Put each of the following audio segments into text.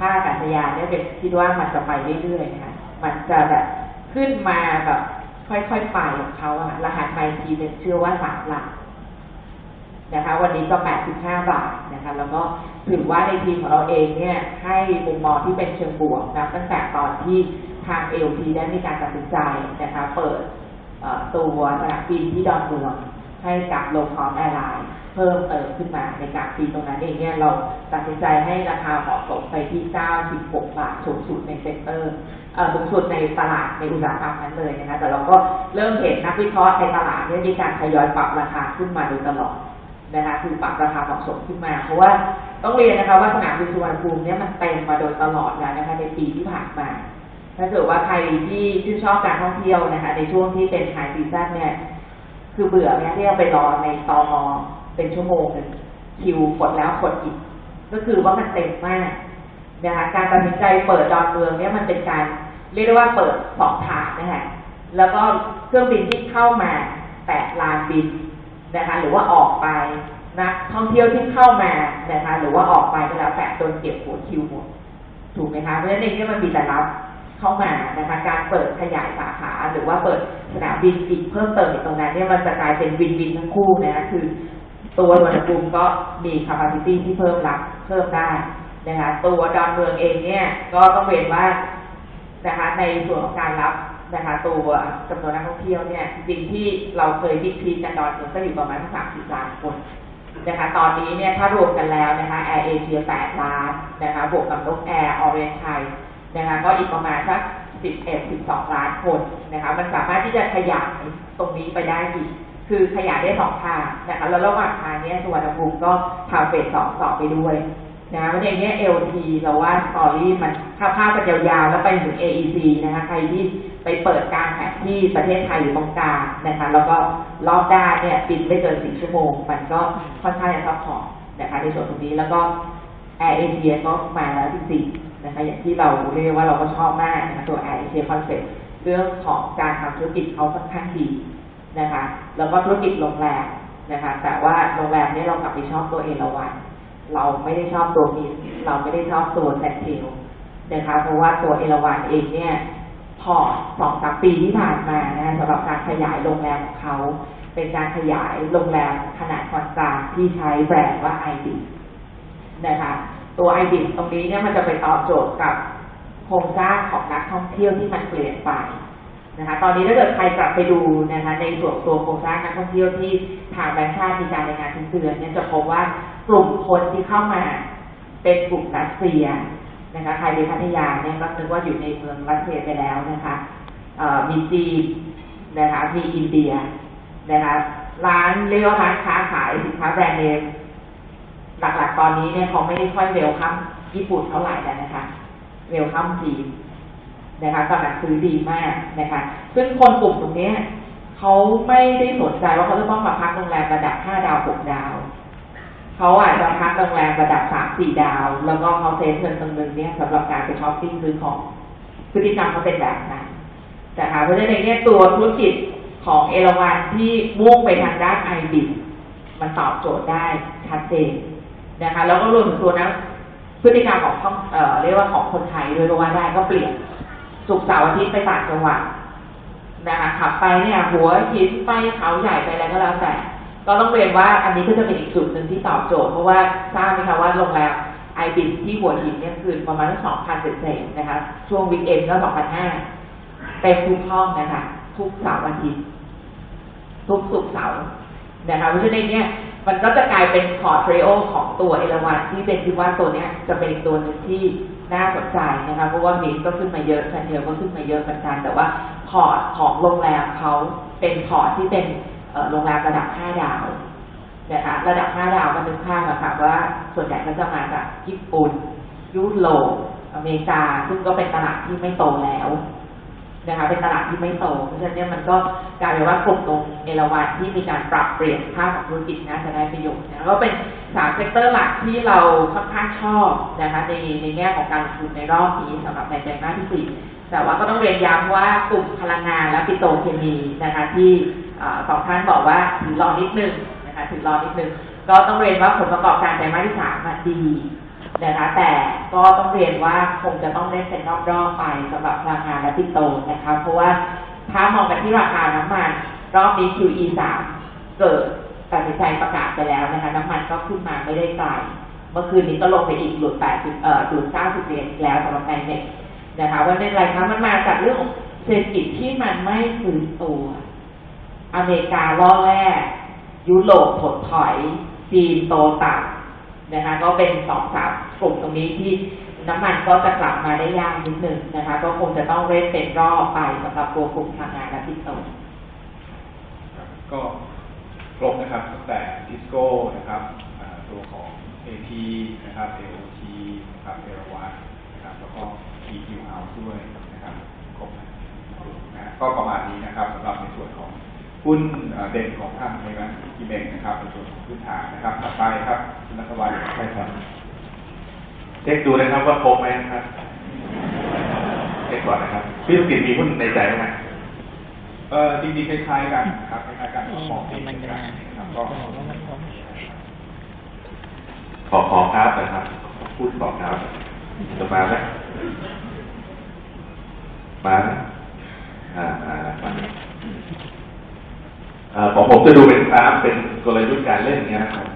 ท่าอากาศยานเนี่ยเป็นคิดว่ามันจะไปเรื่อยๆนะคะมันจะแบบขึ้นมาแบบค่อยๆไปของเขาอะรหัสไมทีเป็นเชื่อว่าสามหลักนะคะ วันนี้ก็ 85 บาทนะคะ แล้วก็ถือว่าในทีมของเราเองเนี่ย ให้มุมมองที่เป็นเชิงบวกนะตั้งแต่ตอนที่ทาง LP ได้มีการตัดสินใจนะคะ เปิดตัวสนามบินที่ดอนเมืองให้กับโลคอสแอร์ไลน์ เพิ่มเติมขึ้นมาในการปีตรงนั้นเองเนี่ยเราตัดสินใจให้ราคาเหมาะสมไปที่ 96 บาทสูงสุดในเซ็นเตอร์เอ่อสูงสุดในตลาดในอุตสาหกรรมนั้นเลยนะคะแต่เราก็เริ่มเห็นนักวิเคราะห์ในตลาดเนี่ยมีการทยอยปรับราคาขึ้นมาโดยตลอดนะคะคือปรับราคาเหมาะสมขึ้นมา เพราะว่าต้องเรียนนะคะว่าสนามบินสุวรรณภูมิเนี่ยมันเต็มมาโดยตลอดแล้วนะคะในปีที่ผ่านมา ถ้าเกิดว่าใครที่ชื่นชอบการท่องเที่ยวนะคะในช่วงที่เป็นไฮซีซั่นเนี่ยคือเบื่อเนี่ยที่เราไปรอในตอมอ เป็นชั่วโมงหนึ่งคิวกดแล้วกดอีก ก็คือว่ามันเต็มมากนะคะการตัดสินใจเปิดดอนเมืองเนี่ยมันเป็นการเรียกได้ว่าเปิดสองทางนะคะแล้วก็เครื่องบินที่เข้ามาแตะลานบินนะคะหรือว่าออกไปนะท่องเที่ยวที่เข้ามานะคะหรือว่าออกไปก็แล้วแต่โดนเก็บหัวคิวหมดถูกไหมคะเพราะฉะนั้นเองเนี่ยมันมีแต่รับเข้ามานะคะการเปิดขยายสาขาหรือว่าเปิดสนามบินอีกเพิ่มเติมตรงนั้นเนี่ยมันจะกลายเป็นวินวินทั้งคู่นะคือ ตัวสุวรรณภูมิก็มี capacity ที่เพิ่มรับเพิ่มได้นะคะตัวดอนเมืองเองเนี่ยก็ต้องเรียนว่านะคะในส่วนของการรับนะคะตัวจำนวนนักท่องเที่ยวเนี่ยจริงที่เราเคยบิ๊กพีกันดอนเมืองก็อยู่ประมาณสามสิบล้านคนนะคะตอนนี้เนี่ยถ้ารวมกันแล้วนะคะแอร์เอเชียแปดล้านนะคะบวกกับนกแอร์ออเรนไทยนะคะก็อีกประมาณสักสิบเอ็ดสิบสองล้านคนนะคะมันสามารถที่จะขยายตรงนี้ไปได้อีก คือขยายได้สองทางนะคะแล้วระหว่างทางเนี้ยสุวรรณภูมิก็ทำเฟสสองต่อไปด้วยนะวันนี้เนี้ย LT เราว่าสตอรี่มันถ้าภาพกันยาวๆแล้วไปถึง AEC นะคะใครที่ไปเปิดกลางแผนที่ประเทศไทยอยู่ตรงกลางนะคะ แล้วก็รอบด้านเนี่ยบินไม่เกินสี่ชั่วโมง มันก็ค่อนข้างจะซัพพอร์ตนะคะในส่วนตรงนี้แล้วก็แอร์เอเชียก็มาแล้วจริงๆนะคะอย่างที่เราเรียกว่าเราก็ชอบมากนะคะตัวแอร์เอเชียคอนเซ็ปต์เรื่องของการทำธุรกิจเขาค่อนข้างดี นะคะ แล้วก็ธุรกิจโรงแรมนะคะ แต่ว่าโรงแรมนี่เรากลับไปชอบตัวเอราวันเราไม่ได้ชอบตัวมิสเราไม่ได้ชอบตัวแซนเทลนะคะเพราะว่าตัวเอราวันเองเนี่ยพอสองสามปีที่ผ่านมานะคะสำหรับการขยายโรงแรมของเขา เป็นการขยายโรงแรมขนาดกลางที่ใช้แบรนด์ว่าไอดีนะคะตัวไอดิตรงนี้เนี่ยมันจะไปตอบโจทย์กับโครงสร้างของนักท่องเที่ยวที่มันเปลี่ยนไป นะคะตอนนี้ถ้าเกิดใครกลับไปดูนะคะในส่วนตัวโครงสร้างนักท่องเที่ยวที่ทางแบงค์ชาติมีการรายงานทุกเดือนเนี่ยจะพบว่ากลุ่มคนที่เข้ามาเป็นกลุ่มรัสเซียนะคะใครไปพัทยาเนี่ยก็นึกว่าอยู่ในเมืองรัสเซียไปแล้วนะคะมีจีนนะคะมีอินเดียนะคะร้านเรียกว่าร้านค้าขายสินค้าแบรนด์เนมหลักๆตอนนี้เนี่ยเขาไม่ได้ค่อยเวลคัมญี่ปุ่นเท่าไหร่แล้วนะคะเวลคัมจีน นะคะกำลังซื้อดีมากนะคะ ซึ่งคนกลุ่มตรงนี้เขาไม่ได้สนใจว่าเขาจะต้องมาพักโรงแรมระดับ 5 ดาว 6 ดาว เขาอาจจะพักโรงแรมระดับ 3 4 ดาว แล้วก็เขาเซฟเงินตรงนึงเนี่ยสำหรับการไปช้อปปิ้งซื้อของพฤติกรรมเขาเป็นแบบนั้นนะคะเพราะฉะนั้นเนี่ยตัวธุรกิจของเอราวันที่มุ่งไปทางด้านไอดิมันตอบโจทย์ได้ชัดเจนนะคะแล้วก็รวมถึงตัวนะพฤติกรรมของท่องเอ่อเรียกว่าของคนไทยโดยก็ว่าได้ก็เปลี่ยน สุกเสาร์อาทิตย์ไปต่างจังหวัดนะคะขับไปเนี่ย หัวหินไปเขาใหญ่ไปอะไรก็แล้วแต่ก็ต้องเรียนว่าอันนี้ก็จะเป็นอีกจุดหนึ่งที่ตอบโจทย์เพราะว่าทราบไหมคะว่าโรงแรมไอบินที่หัวหินเนี่ยคืนประมาณสองพันเศษนะคะ ช่วงวิกเอนก็สองพันห้าเต็มทุกห้องนะคะ ทุกเสาร์อาทิตย์ทุกศุกร์เสาร์นะคะเพราะฉะนั้นเนี่ย มันก็จะกลายเป็นพอร์ตเทรโอของตัวเอราวันที่เป็นที่ว่าตัวเนี้ยจะเป็นอีกตัวหนึ่งที่น่าสนใจนะคะเพราะว่ามินก็ขึ้นมาเยอะแซนเทลก็ขึ้นมาเยอะเหมือนกันแต่ว่าพอร์ตของโรงแรมเขาเป็นพอร์ตที่เป็นโรงแรมระดับ 5 ดาวนะคะระดับ 5 ดาวก็นึกภาพอะค่ะว่าส่วนใหญ่ก็จะมาจากญี่ปุ่น ยุโรปอเมริกา ซึ่งก็เป็นตลาดที่ไม่โตแล้ว นะคะเป็นตลาดที่ไม่โตเพราะฉะนั้นมันก็กลายเป็นว่ากลุ่มตรงเอราวันที่มีการปรับเปลี่ยนภาพของธุรกิจน่าจะได้ประโยชน์นะก็เป็นสามเซกเตอร์หลักที่เราค่อนข้างชอบนะคะในในแง่ของการลงทุนในรอบนี้สำหรับในไตรมาสที่สี่แต่ว่าก็ต้องเรียนย้ำว่ากลุ่มพลังงานและปิโตรเคมีนะคะที่สองท่านบอกว่าถือรอนิดนึงนะคะถือรอนิดนึงก็ต้องเรียนว่าผลประกอบการไตรมาสที่สามดี นะคะแต่ก็ต้องเรียนว่าคงจะต้องเล่นเป็นรอบๆไปสำหรับพลังงานและปิโตรนะคะเพราะว่าถ้ามองกันที่ราคาน้ำมันรอบนี้ QE 3เกิดตัดสินใจประกาศไปแล้วนะคะน้ำมันก็ขึ้นมาไม่ได้ไกลเมื่อคืนนี้ก็ลงไปอีกหลุด80เอ่อหลุด90เหรียญแล้วสำหรับไนเน็ตนะคะว่าในไรคะมันมาจากเรื่องของเศรษฐกิจที่มันไม่ฟื้นตัว อเมริกาล่อแรกยุโรปถดถอยจีนโตต่ำ นะคะก็เป็นสองสามกลุ่มตรงนี้ที่น้ำมันก็จะกลับมาได้ยากนิดหนึ่งนะคะ ก็คงจะต้องเล่นเป็นรอบไปสำหรับตัวกลุ่มพลังงานและพิโตก็ครบนะครับตั้งแต่ดิสโก้นะครับตัวของ AP นะครับ AOT นะครับเอราวัตนะครับแล้วก็ EQ House ด้วยนะครับครบนะนะก็ประมาณนี้นะครับสำหรับในส่วนของ หุ้นเอ่อเด่นของทางในร้านกิเมงนะครับในส่วนของพื้นฐานนะครับ ต่อไปครับคุณนัทวัฒน์ใช่ครับเช็คดูนะครับว่าครบไหมนะครับเช็คก่อนนะครับพี่สุกิตมีหุ้นในใจไหมเออจริงๆคล้ายๆกันนะครับคล้ายๆกันก็มองที่เหมือนกันนะครับก็ขอขอครับนะครับ พูดขอครับจะมาไหมมาไหมอ่าอ่ามาเอ่อ ของผมจะดูเป็นครับเป็นกลยุทธ์การเล่นอย่างเงี้ยนะครับ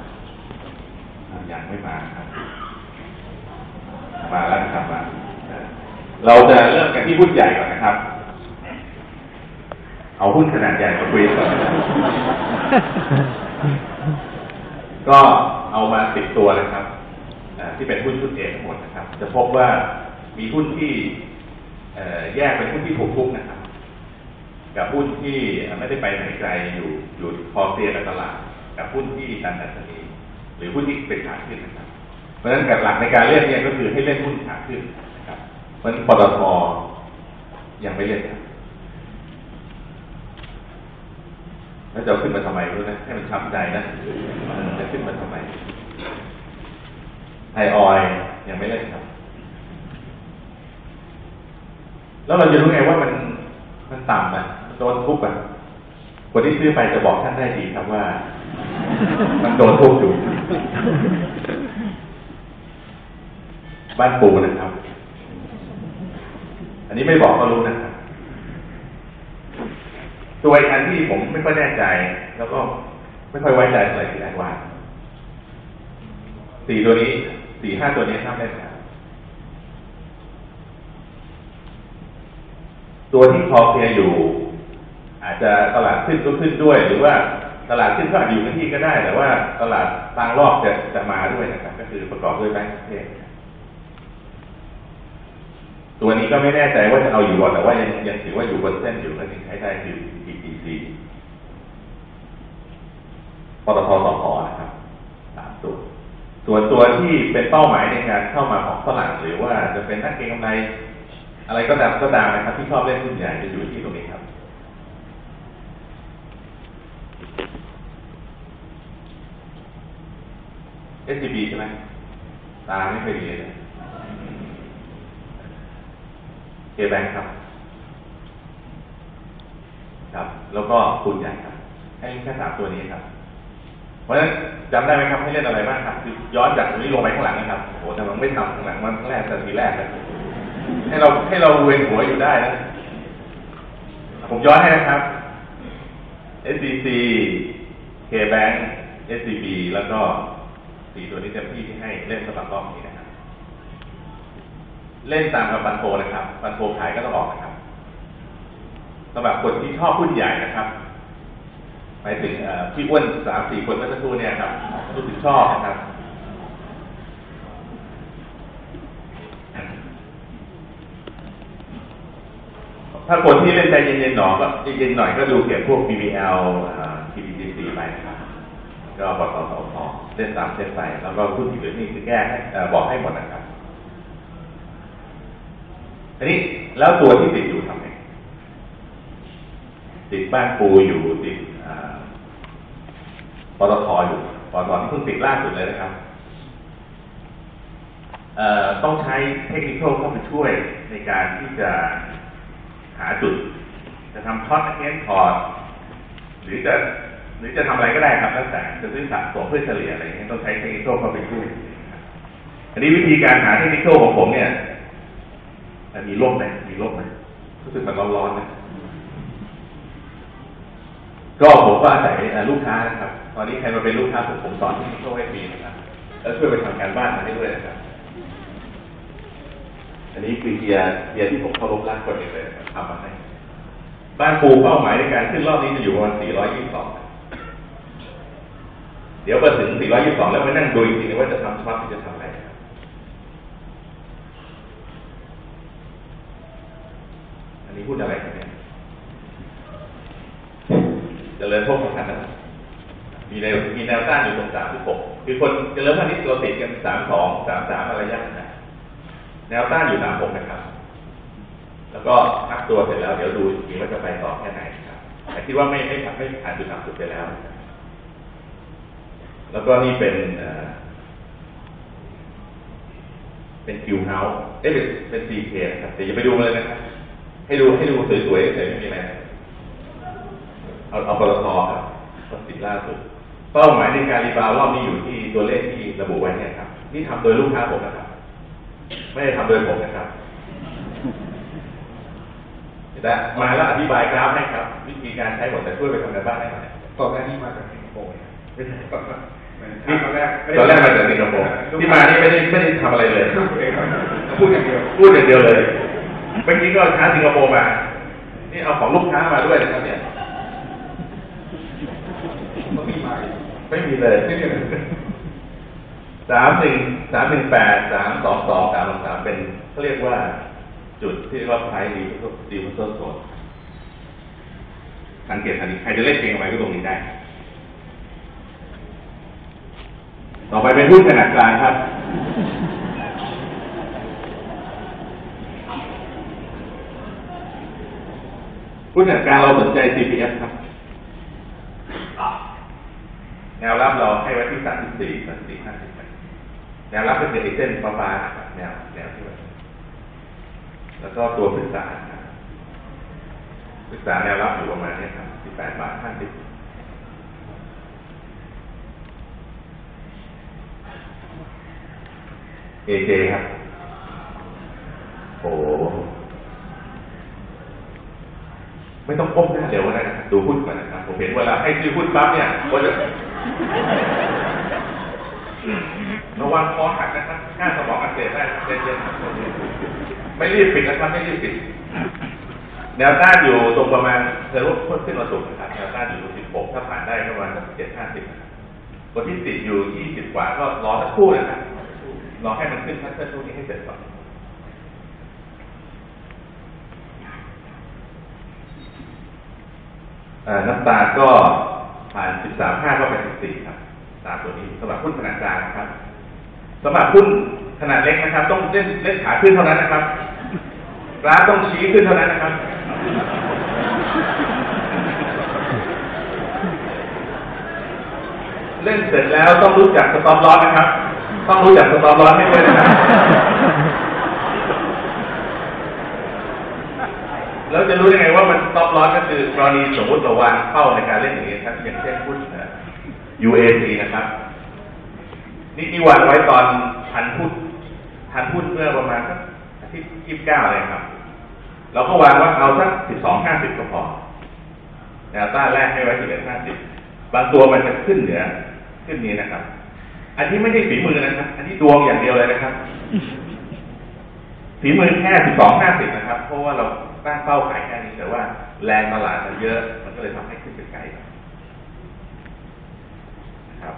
อ่ายังไม่มาครับมาแล้วนะครับมาเอ่อเราจะเริ่มกันที่หุ้นใหญ่ก่อนนะครับ เอาหุ้นขนาดใหญ่มาคุยก่อนนะครับก็เอามาสิบตัวเลยครับอ่าที่เป็นหุ้นชุดเอกทั้งหมดนะครับ จะพบว่ามีหุ้นที่เอ่อแยกเป็นหุ้นที่ถูกทุกนะครับ กับหุ้นที่ไม่ได้ไปไหนไกลอยู่อยู่พอเซียกับตลาด กับหุ้นที่ดันดัชนีหรือหุ้นที่เป็นขาขึ้นนะครับ เพราะฉะนั้นกับหลักในการเล่นเนี่ยก็คือให้เล่นหุ้นขาขึ้นนะครับ เพราะฉะนั้นปตทยังไม่เล่นครับแล้วจะขึ้นมาทำไมไมรู้นะให้มันช้ำใจนะจะขึ้นมาทำไมไทยออยล์ยังไม่เล่นครับ แล้วเราจะรู้ไงว่ามันมันต่ำอะ โดนทุบอะคนที่ซื้อไปจะบอกท่านได้ดีครับว่า มันโดนทุบอยู่บ้านปูนะครับ อันนี้ไม่บอกก็รู้นะครับตัวอีกอันที่ผมไม่ค่อยแน่ใจ แล้วก็ไม่ค่อยไว้ใจเท่าไหร่คือแอดวานสี่ตัวนี้สี่ห้าตัวนี้ห้ามเล่นครับตัวที่คอเคลียอยู่ จจะตลาดขึ้นก็ขึ้นด้วย หรือว่าตลาดขึ้นก็อาจอยู่ในที่ก็ได้ แต่ว่าตลาดทางรอบจะจะมาด้วยนะครับก็คือประกอบด้วยแบงก์ประเทศตัวนี้ก็ไม่แน่ใจว่าจะเอาอยู่หรอแต่ว่ายังยังถือว่าอยู่บนเส้นอยู่ก็ยังใช้ได้คือ PTC ปตทสพนะครับสามตัวส่วนตัวที่เป็นเป้าหมายในการเข้ามาของฝรั่งหรือว่าจะเป็นนักเก็งกำไรอะไรก็ตามก็ตามนะครับที่ชอบเล่นหุ้นใหญ่จะอยู่ที่ตรงนี้ครับ SCB ใช่ไหมตาไม่เคอยดีเลยเคแบงครับ ครับ แล้วก็คุณใหญ่ครับ ให้แค่สามตัวนี้ครับ เพราะฉะนั้นจำได้ไหมครับให้เล่นอะไรบ้างครับคือย้อนจากตรงนี้ลงไปข้างหลังนะครับโอ้โหแต่มันไม่ทำข้างหลังมันแรกแต่ทีแรกนะให้เราให้เราเวียนหัวอยู่ได้นะ ผมย้อนให้นะครับ SCC KBank SCB แล้วก็ สี่ตัวนี้เต็มที่ที่ให้เล่นสำหรับรอบนี้นะครับ เล่นตามกับปันโทนะครับปันโทขายก็ต้องออกนะครับสำหรับคนที่ชอบหุ้นใหญ่นะครับหมายถึงพี่อ้วนสามสี่คนเมื่อสักครู่เนี่ยครับรู้สึกชอบนะครับถ้าคนที่เล่นใจเย็นๆหน่อยก็เย็นๆหน่อยก็ดูเก็บพวก BBL อ่า TBCC ไปนะครับ ก็บสสพเล่นตามเส้นไปแล้วก็หุ้นที่เหลือนี่คือแก้ให้บอกให้หมดนะครับอันนี้แล้วตัวที่ติดอยู่ทำไงติดบ้านปูอยู่ติดอ่าปตทอยู่ปตทที่เพิ่งติดล่าสุดเลยนะครับต้องใช้เทคนิคเข้ามาช่วยในการที่จะหาจุด จะทำช็อตเอ็นพอร์ตหรือจะ หรือจะทำอะไรก็ได้ครับแล้วแต่จะซื้อสะสมเพื่อเฉลี่ยอะไรอย่างเงี้ยต้องใช้เทคนิคเข้าไปช่วยอันนี้วิธีการหาเทคนิคของผมเนี่ยมีร่มไหมมีร่มไหมรู้สึกมันร้อนๆนะก็ผมก็อาศัยลูกค้านะครับ ตอนนี้ใครมาเป็นลูกค้าผมผมสอนเทคนิคให้ฟรีนะครับแล้วช่วยไปทำการบ้านมาให้ด้วยนะครับอันนี้คือเฮียเฮียที่ผมเคารพรักคนหนึ่งเลยทำมาให้บ้านปูเป้าหมายในการขึ้นรอบนี้จะอยู่ประมาณ422 เดี๋ยวพอถึง 422 แล้วมานั่งดูอีกทีนึงว่าจะทำสมาร์ทจะทำอะไรอันนี้พูดอะไรกันเนี่ยเจริญพวกของท่านนะครับมีแนวมีแนวต้านอยู่ตรง36คือคนจเจริญพาณิชย์เราติดกัน32 33อะไรย่างนะแนวต้านอยู่36นะครับ แล้วก็พักตัวเสร็จแล้ว เดี๋ยวดูอีกทีว่าจะไปต่อแค่ไหนครับแต่คิดว่าไม่ไม่ผ่านไม่ผ่านจุดต่ำสุดไปแล้ว แล้วก็นี่เป็นเป็นคิวเฮาส์เอ้ยเป็นเป็นซีเคนะครับแต่อย่าไปดูเลยนะครับให้ดูให้ดูสวยๆเฉยๆไม่มีอะไรเอาเอาปตทครับก็สิล่าสุด เป้าหมายในการรีบาวด์รอบนี้อยู่ที่ตัวเลขที่ระบุไว้เนี่ยครับ นี่ทำโดยลูกค้าผมนะครับ ไม่ได้ทำโดยผมนะครับแต่มาแล้วอธิบายกราฟให้ครับ วิธีการใช้หมดแต่ช่วยไปทำกันบ้านให้หน่อยตอนแรกนี่มาจากสิงคโปร์เนี่ย ตอนแรกนี่ตอนแรกตอนแรกมาจากสิงคโปร์ที่มานี่ไม่ได้ไม่ได้ทำอะไรเลย พูดอย่างเดียว พูดอย่างเดียวเลยเมื่อกี้ก็ช้าสิงคโปร์มา นี่เอาของลูกค้ามาด้วยนะครับเนี่ยต้องมีมาอีกไม่มีเลยไม่มีเลยสามหนึ่งสามหนึ่งแปดสามสองสองสามสองสามเป็นเขาเรียกว่า จุดที่เรียกว่าไพรดีดีพุทโซโซนสังเกตอันนี้ใครจะเล่นเกมอะไรก็ตรงนี้ได้ ต่อไปเป็นหุ้นขนาดกลางครับ หุ้นขนาดกลางเราสนใจ CPF ครับ แนวรับเราให้ไว้ที่สามสิบสี่สามสิบห้าสิบแนวรับก็คือไอ้เส้นฟ้าๆครับแนวแนวที่ว่าแล้วก็ตัวพฤกษาครับพฤกษาแนวรับอยู่ประมาณนี้ครับสิบแปดบาทห้าสิบ เอเจครับ โอ้ไม่ต้องก้มหน้าเร็วนะครับดูหุ้นก่อนนะครับ ผมเห็นเวลาให้ซื้อหุ้นปั๊บเนี่ยก็จะระวังคอหักนะครับค่าสมองอักเสบได้เย็นๆไม่รีบปิดนะครับ ไม่รีบปิด แนวต้านอยู่ตรงประมาณเทอร์โลขึ้นมาสูงนะครับ แนวต้านอยู่ตรง16 ถ้าผ่านได้ประมาณ 7 50นะครับคนที่ติดอยู่ 20 กว่าก็รอสักครู่นะครับ รอให้มันขึ้นพัฒนาช่วงนี้ให้เสร็จก่อนน้ำตาลก็ผ่าน 13 5ก็เป็น14ครับ ตามตัวนี้สำหรับหุ้นขนาดกลางนะครับสำหรับหุ้นขนาดเล็กนะครับ ต้องเล่นเล่นขาขึ้นเท่านั้นนะครับกราฟต้องชี้ขึ้นเท่านั้นนะครับ เล่นเสร็จแล้วต้องรู้จักสต็อปลอสนะครับ ต้องรู้จักสต็อปลอสให้ด้วยนะแล้วจะรู้ได้ไงว่ามันสต็อปลอสก็คือกรณีสมมติเราวางเป้าในการเล่นอย่างนี้ครับอย่างเช่นหุ้นเอ่อ UAC นะครับ นี่ที่วางไว้ตอนพันพุทพันพุทเมื่อประมาณสักอาทิตย์ยี่สิบเก้าเลยครับ เราก็วางว่าเอาสักสิบสองห้าสิบก็พอแนวต้านแรกให้ไว้สิบเอ็ดห้าสิบบางตัวมันจะขึ้นเหนือขึ้นนี้นะครับ อันนี้ไม่ใช่ฝีมือนะครับ อันนี้ดวงอย่างเดียวเลยนะครับฝีมือแค่สิบสองห้าสิบนะครับ เพราะว่าเราตั้งเป้าขายแค่นี้แต่ว่าแรงตลาดมันเยอะ มันก็เลยทำให้ขึ้นไปไกลนะครับ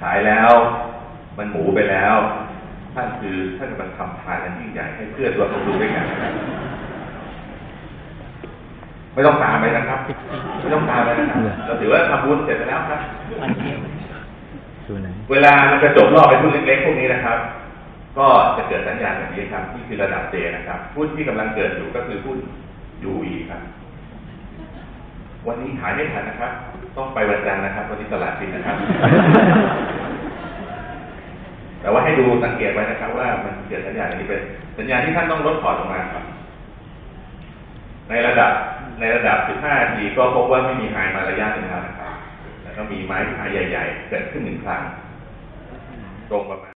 ขายแล้วมันหมูไปแล้ว ท่านคือท่านกำลังทำทานอันยิ่งใหญ่ให้เพื่อนตัวลงทุนด้วยกันนะครับ ไม่ต้องตามไปนะครับ ไม่ต้องตามไปนะครับเราถือว่าทำบุญเสร็จไปแล้วครับตัวไหนเวลามันกระจบรอบไปหุ้นเล็กๆพวกนี้นะครับ ก็จะเกิดสัญญาณแบบนี้ครับที่คือระดับเจนะครับหุ้นที่กำลังเกิดอยู่ก็คือหุ้น UE ครับ วันนี้ขายไม่ทันนะครับ ต้องไปวันจันทร์นะครับ วันนี้ตลาดปิดนะครับ แต่ว่าให้ดูสังเกตไว้นะครับ ว่ามันเกิดสัญญาณอย่างนี้เป็นสัญญาณที่ท่านต้องลดพอร์ตลงมาครับ ในระดับ ในระดับ 15 นาทีก็พบว่าไม่มีหายมาระยะหนึ่งแล้วนะครับแล้วก็มีไม้ไฮใหญ่ ๆ เกิดขึ้นหนึ่งครั้งตรงประมาณ